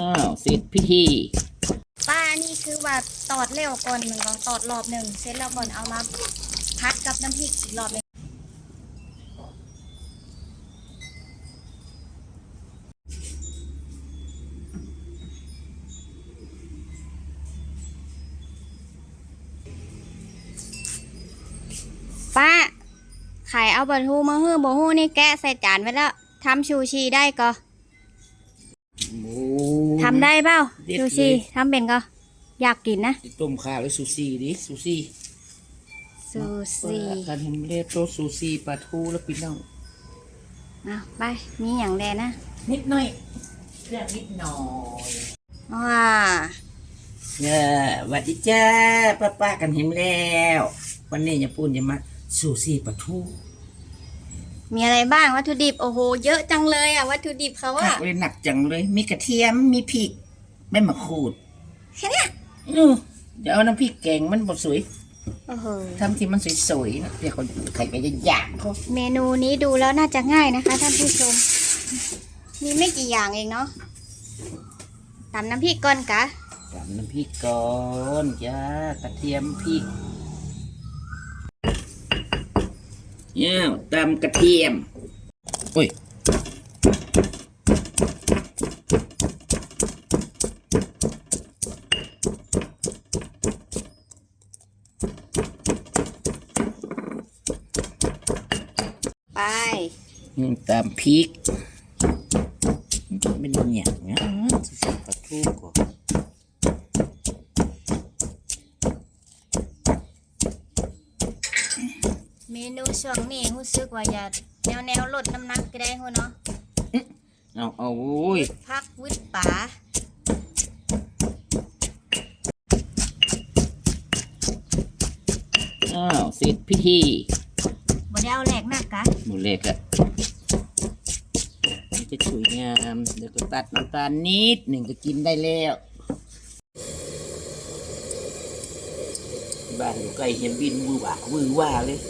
อ้าวเสร็จพิธีป้านี่คือว่าตอดเร็วก่อนหนึ่งก็ตอดรอบหนึ่งเสร็จแล้วก่อนเอามาพัดกับน้ำพริกอีกรอบหนึ่งป้าไข่เอาปลาทูมาฮื้อบะฮู้นี่แกะใส่จานไว้แล้วทำชูชีได้ก็โอ้ ทำได้เปล่าเด็ดชูชีเลยทำเป็นก็อยากกินนะต้มข้าวแล้วซูซี่ดิซูซี่ซูซีการทำเลโตซูซี่ปลาทูแล้วพี่น้องเอาไปมีอย่างแดนะนิดหน่อยเรื่องนิดหน่อยว้าเออสวัสดีจ้าป้าป้ากันเห็นแล้ว วันนี้อย่าปูนอย่ามาซูซี่ปลาทู มีอะไรบ้างวัตถุดิบโอ้โห เยอะจังเลยอะวัตถุดิบเขาผัอะกเลยหนักจังเลย มีกระเทียม มีพริกใบมะกรูดแค่เนี้ยอือเดี๋ยวเอาน้ำพริกแกงมันบดสวยโอ้โหทำที่มันสวยๆนะเดี๋ยวคนใครก็จะอยากเขาเมนูนี้ดูแล้วน่าจะง่ายนะคะ ท่านผู้ชม มีไม่กี่อย่างเองเนาะตำน้ำพริกก่อนกะ ตำน้ำพริกก่อนจ้ากระเทียมพริก เนี่ยตำกระเทียมโอ้ยไปอืมตำพริกเป็นอย่างนะสุดปลาทูก่อน เมนูช่วงนี้รู้สึกว่าจะแนวแนวๆลดน้ำหนักก็ได้หัวเนาะเอาเอาโอ้ยพักวิตป่าอ้าวเสร็จพิธีบ่ได้เอาแหลกหนักกะหมูเล็กอะมันจะสวยงามเดี๋ยวก็ตัดน้ำตาลนิดหนึ่งก็กินได้แล้วบ้านอยู่ใกล้เห็นบินวือหวาวือว่าเลย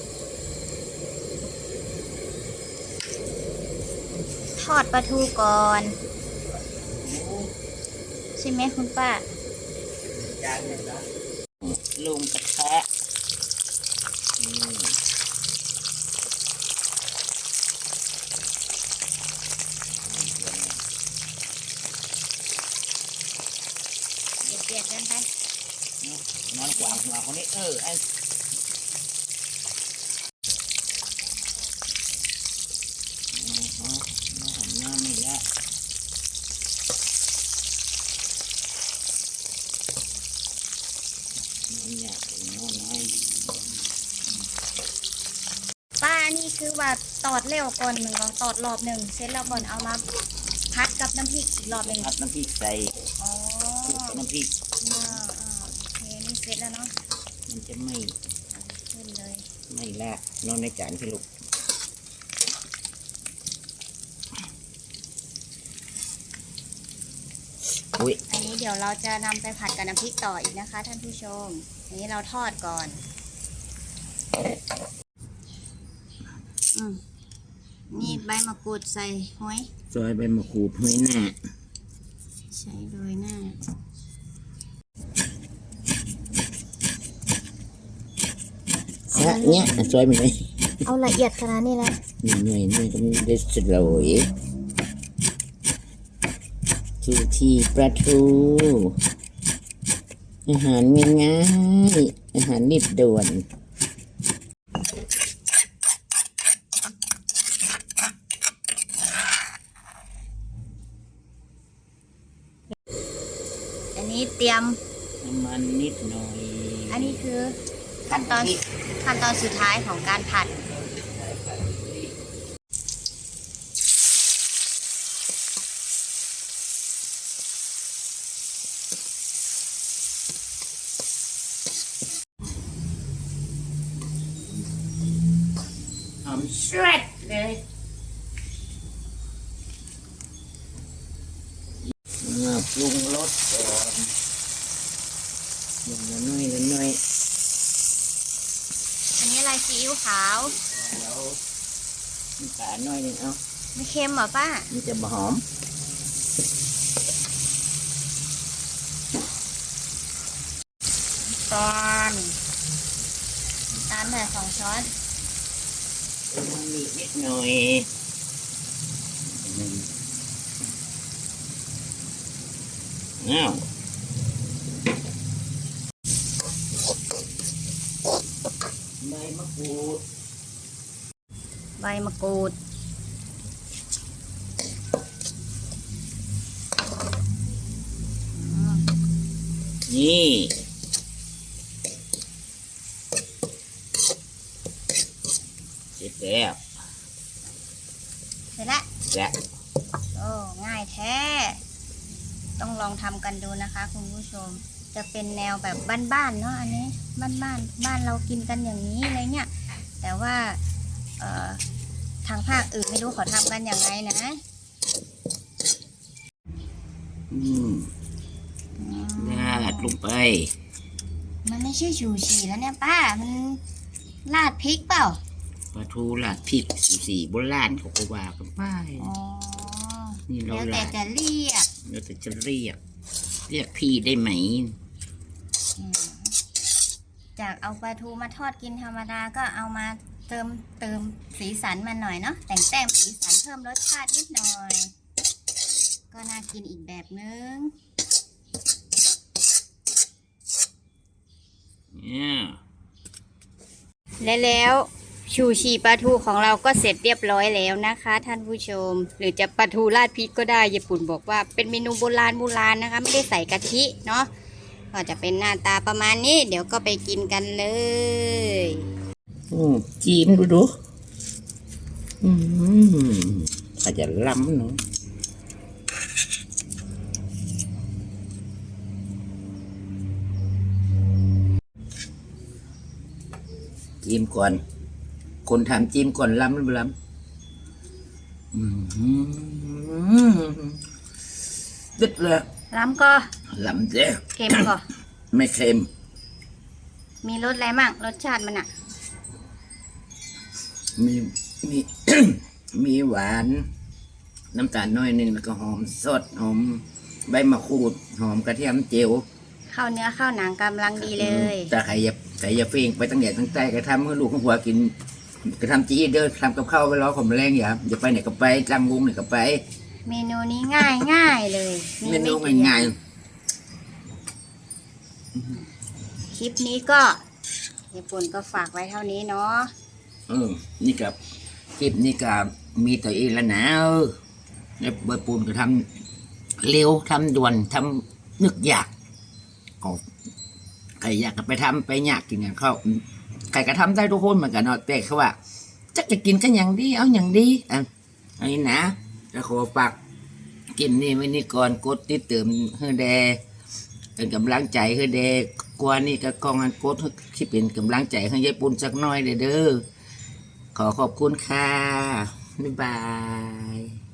ทอดปลาทูก่อน ใช่ไหมคุณป้าลงกระทะอืมเด็ดเด็ดๆกันไปนอนขวางหัวคนนี้เออไอ้อืมเอาเอาหันหน้าไม่ละมันอยากเป็นน้อยน้อย ป้านี่ คือว่าตอดเร็วก่อนหนึ่งก็ตอดรอบหนึ่งเสร็จแล้วก่อนเอามาพัดกับน้ำพริกอีกรอบหนึ่งพัดน้ำพริกใส่อ๋อคลุกกับน้ำพริกอ่าอ่าโอเคนี่เสร็จแล้วเนาะมันจะไม่ขึ้นเลยไม่ละนอนในจานพี่ลูกอุ้ยอันนี้เดี๋ยวเราจะนำไปผัดกับน้ำพริกต่ออีกนะคะ ท่านผู้ชมอันนี้เราทอดก่อน อืมนี่ใบมะกรูดใส่ห้อย ซอยใบมะกรูดห้อยหน้าใช้โรยหน้า ซะเนี้ยซอยมันเลยเอาละเอียดขนาดนี้แล้วหน่อยหน่อยก็ไม่ได้สลวยทูทีปลาทูอาหารง่ายๆอาหารรีบด่วน อั นนี้เตรียมน้ำมันนิดหน่อยอันนี้คือขั้นตอนขั้นตอนสุดท้ายของการผัด หอมแซ่บเลยมาปรุงรสก่อน น้อยน้อยน้อยอันนี้อะไรซีอิ๊วขาว แล้วมีปลน้อยหนึ่งเอาไม่เค็มหรอป้า มันจะหอมตอนตาลแต่สองช้อนมันมีนิดหน่อยอ้าว กรูด นี่ เสร็จแล้วเสร็จละและโอ้ง่ายแท้ ต้องลองทำกันดูนะคะคุณผู้ชม จะเป็นแนวแบบบ้านๆเนาะอันนี้ บ้านๆบ้านเรากินกันอย่างนี้อะไรเงี้ยแต่ว่า เอ่อ ทางภาคอื่นไม่รู้เขาทำกันอย่างไรนะอืมราดลงไป มันไม่ใช่ชูชีแล้วเนี่ยป้า มันราดพริกเปล่าปลาทูราดพริกสีโบราณเขาก็ว่ากันไปอ๋อนี่เราแล้วแต่ราดจะเรียกเราจะจะเรียก เรียกพี่ได้ไหมอืมจากเอาปลาทูมาทอดกินธรรมดาก็เอามา เติมเติมสีสันมันหน่อยเนาะแต่งแต้มสีสันเพิ่มรสชาตินิดหน่อย ก็น่ากินอีกแบบนึงเนี่ยและแล้วชูชีปลาทูของเราก็เสร็จเรียบร้อยแล้วนะคะ ท่านผู้ชม หรือจะปลาทูราดพริกก็ได้ญี่ปุ่นบอกว่าเป็นเมนูโบราณโบราณนะคะ ไม่ได้ใส่กะทิเนาะก็จะเป็นหน้าตาประมาณนี้ เดี๋ยวก็ไปกินกันเลยอืม จีมดูดูอืมอาจจะล้ำเนาะจิ้มก่อน คนทำจิ้มก่อนล้ำหรือไม่ล้ำอืมดึดเลยล้ำก็ล้ำเจ้เค็มก็ไม่เค็ม มีรสอะไรมั่งรสชาติมันอะ มีมีมีหวาน น้ำตาลน้อยหนึ่งแล้วก็หอมสดหอมใบมะกรูดหอมกระเทียมเจียวเข้าเนื้อเข้าหนังกำลังดีเลยแต่ใครอย่าใครอย่าเฟงไปตั้งแต่ตั้งใจกระทำให้ลูกของหัวกินกระทำจีเด้อทำกับข้าวไว้รอของแมลงอย่าอย่าไปไหนก็ไปจังวงไหนก็ไป เมนูนี้ง่ายง่ายๆเลยเมนูไกี่อย่ง่ายคลิปนี้ก็ญี่ปุ่นก็ฝากไว้เท่านี้เนาะๆ เออ นี่กับคลิปนี่กับมีตัวเองแล้วนะเออแล้วเบปูนก็ทำเร็วทำด่วนทำนึกอยากก็ใครอยากไปทำไปอยากกินอย่างเขาใครก็ทำได้ทุกคนเหมือนกันเนาะแต่เขาว่าจะจะกินกันอย่างดีเอาอย่างดีอะอันนี้นะจะขอฝากกินนี่ไว้นี่ก่อนกดติดเติมเฮือแดเป็นกำลังใจเฮือแดกว่านี่ก็กองอันกดที่เป็นกำลังใจให้ยายปุ่นสักหน้อยเด้อเด้อ ขอขอบคุณค่ะ บ๊ายบาย